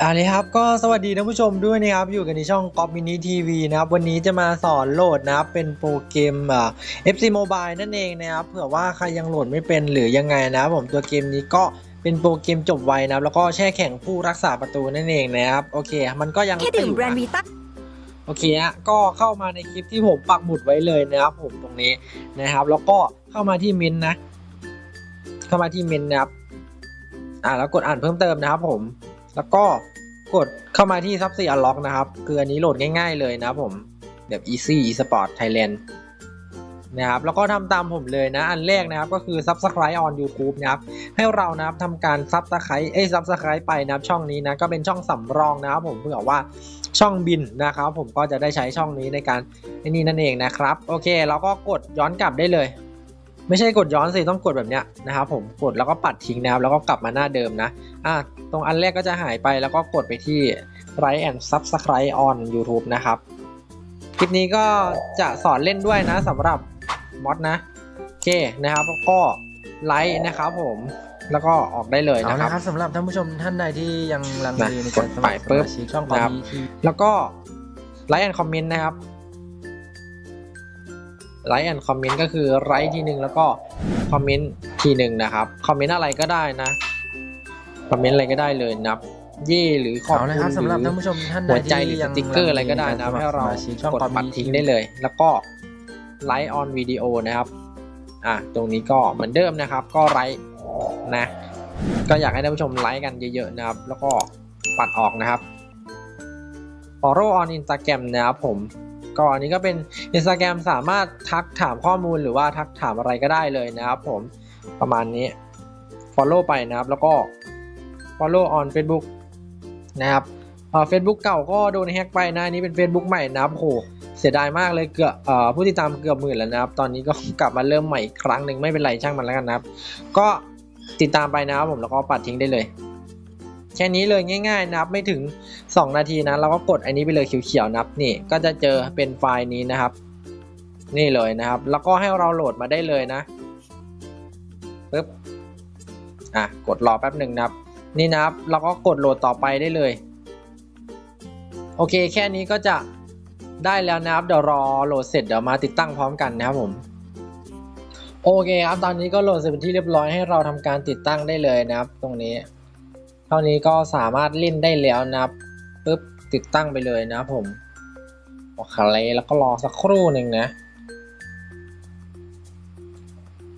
อาเลยครับก็สวัสดีท่านผู้ชมด้วยนะครับอยู่กันในช่องกอ p มินิทีวีนะครับวันนี้จะมาสอนโหลดนะครับเป็นโปรเกมอ่า FC Mobile นั่นเองนะครับเผื่อว่าใครยังโหลดไม่เป็นหรือยังไงนะครับผมตัวเกมนี้ก็เป็นโปรเกมจบไวนะครับแล้วก็แช่แข็งผู้รักษาประตูนั่นเองนะครับโอเค มันก็ยังแค่ดื่มอยู่แบรนด์นะวีต้าโอเคฮะก็เข้ามาในคลิปที่ผมปักหมุดไว้เลยนะครับผมตรงนี้นะครับ แล้วก็เข้ามาที่มินท์นะ เข้ามาที่มินท์นะครับ อ่าแล้วกดอ่านเพิ่มเติมนะครับผม แล้วก็กดเข้ามาที่ซับซีอัลล็อกนะครับ คืออันนี้โหลดง่ายๆเลยนะผมแบบ easy sport thailand นะครับแล้วก็ทำตามผมเลยนะ อันแรกนะครับก็คือ subscribe on YouTube นะครับ ให้เรานะครับทำการ subscribe เอ้ subscribe ไปนะครับช่องนี้นะ ก็เป็นช่องสำรองนะครับผมเผื่อว่าช่องบินนะครับ ผมก็จะได้ใช้ช่องนี้ในการนี่นั่นเองนะครับ โอเค เราก็กดย้อนกลับได้เลย ไม่ใช่กดย้อนสิต้องกดแบบเนี้ยนะครับผมกดแล้วก็ปัดทิ้งนะครับแล้วก็กลับมาหน้าเดิมนะอะตรงอันแรกก็จะหายไปแล้วก็กดไปที่ Right and Subscribe on YouTube นะครับ คลิปนี้ก็จะสอนเล่นด้วยนะสำหรับมอดนะโอเคนะครับแล้วก็ไลค์นะครับผมแล้วก็ออกได้เลยเอานะคละรับครับสำหรับท่านผู้ชมท่านใดที่ยังลังเลนะในการสมัครกดไปปุ๊สบมาชิกช่องนะครับมีทีแล้วก็ไลค์แอนคอมเมนต์นะครับ ไลค์แอนคอมเมนต์ก็คือไลค์ทีหนึ่งแล้วก็คอมเมนต์ทีหนึ่งนะครับคอมเมนต์อะไรก็ได้นะคอมเมนต์อะไรก็ได้เลยนะครับเย่หรือขอบเอาคุณละครับสำหรับหรืท่าอนผู้ชมท่านใดหัวใจหรืที่อสยังติ๊กเกอร์อะไรก็ได้นะลังเลให้เราในกสมัคสมาชิกช่องกดกอปัดมีทิ้งได้เลย แล้วก็ไลค์ออนวิดีโอนะครับอะตรงนี้ก็เหมือนเดิมนะครับ ก็ไลค์นะ ก็อยากให้ท่านผู้ชมไลค์กันเยอะๆนะครับ แล้วก็ปัดออกนะครับ follow on Instagram นะครับผม ก็อันนี้ก็เป็น Instagram สามารถทักถามข้อมูลหรือว่าทักถามอะไรก็ได้เลยนะครับผมประมาณนี้ follow ไปนะครับ แล้วก็ follow on Facebook นะครับเอ่อ Facebook เก่าก็โดนแฮ็กไปนะอันนี้เป็น Facebook ใหม่นะครับโหเสียดายมากเลยเกือบผู้ติดตามเกือบหมื่นแล้วนะครับ ตอนนี้ก็กลับมาเริ่มใหม่อีกครั้งหนึ่งไม่เป็นไรช่างมันแล้วกันนะครับ ก็ติดตามไปนะครับผมแล้วก็ปัดทิ้งได้เลย แค่นี้เลยง่าย ๆนะครับไม่ถึง 2 นาทีนะเราก็กดอันนี้ไปเลยเขียวๆนะครับนี่ก็จะเจอเป็นไฟล์นี้นะครับ นี่เลยนะครับ แล้วก็ให้เราโหลดมาได้เลยนะปึ๊บอะกดรอแป๊บหนึ่งนะครับ นี่นะครับเราก็กดโหลดต่อไปได้เลย โอเคแค่นี้ก็จะได้แล้วนะครับเดี๋ยวรอโหลดเสร็จเดี๋ยวมาติดตั้งพร้อมกันนะครับผมโอเคครับตอนนี้ก็โหลดเสร็จเป็นที่เรียบร้อยให้เราทำการติดตั้งได้เลยนะครับ ตรงนี้ ท่านี้ก็สามารถเล่นได้แล้วนะครับปึ๊บติดตั้งไปเลยนะผมโอเคแล้วก็รอสักครู่หนึ่งนะ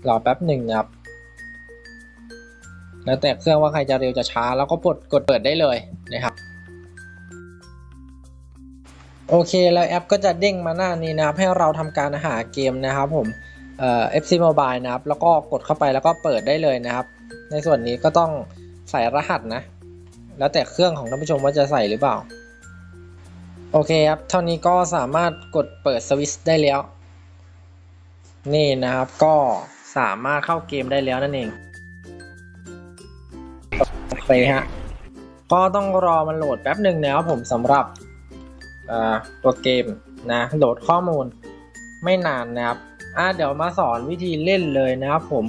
รอแป๊บหนึ่งนะครับ แล้วแต่เครื่องว่าใครจะเร็วจะช้า แล้วก็กดกดเปิดได้เลยนะครับ โอเคแล้วแอปก็จะเด้งมาหน้านี้นะครับ ให้เราทำการหาเกมนะครับผมเอ่อ FC Mobile นะครับ แล้วก็กดเข้าไปแล้วก็เปิดได้เลยนะครับ ในส่วนนี้ก็ต้อง ใส่รหัสนะ แล้วแต่เครื่องของท่านผู้ชมว่าจะใส่หรือเปล่า โอเคครับ เท่านี้ก็สามารถกดเปิดสวิตช์ได้แล้ว นี่นะครับก็สามารถเข้าเกมได้แล้วนั่นเองโอเคฮะ ก็ต้องรอมันโหลดแป๊บหนึ่งนะครับผมสำหรับตัวเกมนะโหลดข้อมูลไม่นานนะครับอะเดี๋ยวมาสอนวิธีเล่นเลยนะครับผม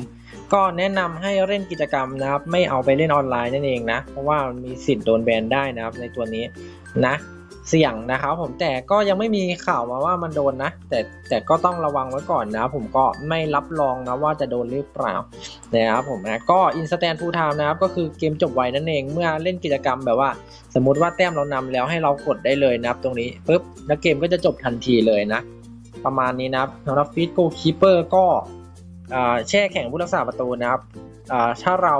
ก็แนะนำให้เล่นกิจกรรมนะครับ ไม่เอาไปเล่นออนไลน์นั่นเองนะ เพราะว่ามันมีสิทธิ์โดนแบนได้นะครับในตัวนี้นะเสี่ยงนะครับผมแต่ก็ยังไม่มีข่าวมาว่ามันโดนนะ แต่แต่ก็ต้องระวังไว้ก่อนนะ ผมก็ไม่รับรองนะว่าจะโดนหรือเปล่านะครับผมนะก็ instant full time นะครับก็คือเกมจบไวนั่นเองเมื่อเล่นกิจกรรมแบบว่า สมมุติว่าแต้มเรานำแล้วให้เรากดได้เลยนะครับตรงนี้ปุ๊บแล้วเกมก็จะจบทันทีเลยนะ ประมาณนี้นะครับสำหรับฟีดโกคีเปอร์ก็ แช่แข็งผู้รักษาประตูนะครับถ้าเรา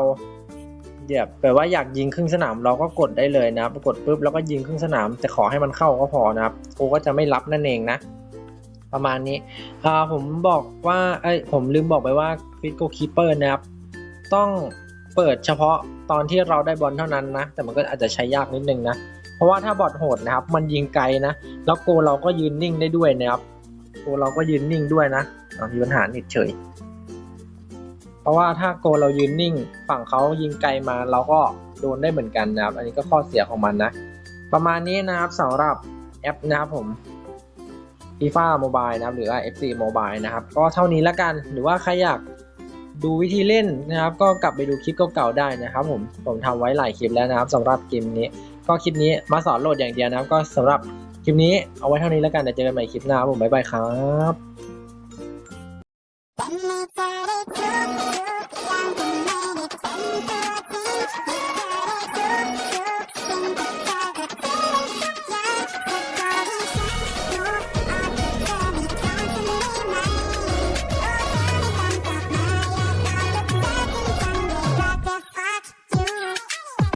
เดี๋ยวแปลว่าอยากยิงครึ่งสนามเราก็กดได้เลยนะครับกดปุ๊บแล้วก็ยิงครึ่งสนาม แต่ขอให้มันเข้าก็พอนะครับโกก็จะไม่รับนั่นเองนะ ประมาณนี้ผมบอกว่าเอ้ยผมลืมบอกไปว่าฟีดโกคีเปอร์นะครับ ต้องเปิดเฉพาะตอนที่เราได้บอลเท่านั้นนะ แต่มันก็อาจจะใช้ยากนิดนึงนะ เพราะว่าถ้าบอลโหดนะครับ มันยิงไกลนะ แล้วโกเราก็ยืนนิ่งได้ด้วยนะครับโกเราก็ยืนนิ่งด้วยนะอะมีปัญหานิดเฉย ราะว่าถ้าโกเรายืนนิ่ง ฝั่งเขายิงไกลมาเราก็โดนได้เหมือนกันนะครับ อันนี้ก็ข้อเสียของมันนะ ประมาณนี้นะครับสำหรับแอปนะครับผม FIFA Mobile นะครับ หรือว่า FC Mobile นะครับ ก็เท่านี้ละกันหรือว่าใครอยากดูวิธีเล่นนะครับ ก็กลับไปดูคลิปเก่าๆได้นะครับ ผมผมทำไว้หลายคลิปแล้วนะครับสำหรับเกมนี้ ก็คลิปนี้มาสอนโหลดอย่างเดียวนะครับ ก็สำหรับคลิปนี้เอาไว้เท่านี้แล้วกันเดี๋ยวเจอกันใหม่คลิปหน้าครับผมบ๊ายบายครับ